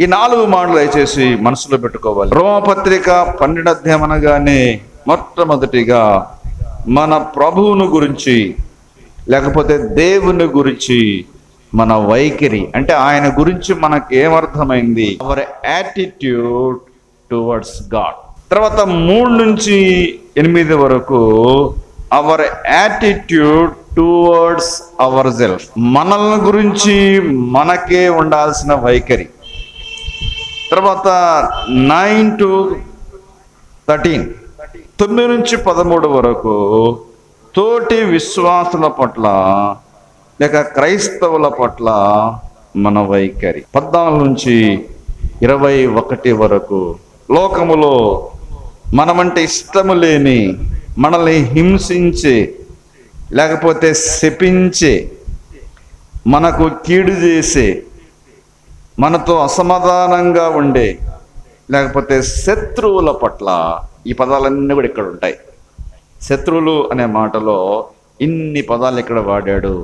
ఈ నాలుగు మాటలు దయచేసి మనసులో పెట్టుకోవాలి. రోమపత్రిక పన్నెండు అధ్యాయం అనగానే మొట్టమొదటిగా మన ప్రభువును గురించి లేకపోతే దేవుని గురించి మన వైఖరి అంటే ఆయన గురించి మనకు ఏమర్థమైంది? అవర్ యాటిట్యూడ్ టువర్డ్స్ గాడ్ తర్వాత మూడు నుంచి ఎనిమిది వరకు our attitude towards our self మనల్ని గురించి మనకే ఉండాల్సిన వైఖరి. తర్వాత నైన్ టు థర్టీన్. తొమ్మిది నుంచి పదమూడు వరకు తోటి విశ్వాసుల పట్ల లేక క్రైస్తవుల పట్ల మన వైఖరి. పద్నాలుగు నుంచి ఇరవై ఒకటి వరకు లోకములో మనమంటే ఇష్టము లేని మనల్ని హింసించే లేకపోతే శపించే మనకు కీడు చేసే మనతో అసమాధానంగా ఉండే లేకపోతే శత్రువుల పట్ల ఈ పదాలన్నీ కూడా ఇక్కడ ఉంటాయి. శత్రువులు అనే మాటలో ఇన్ని పదాలు ఇక్కడ వాడాడు?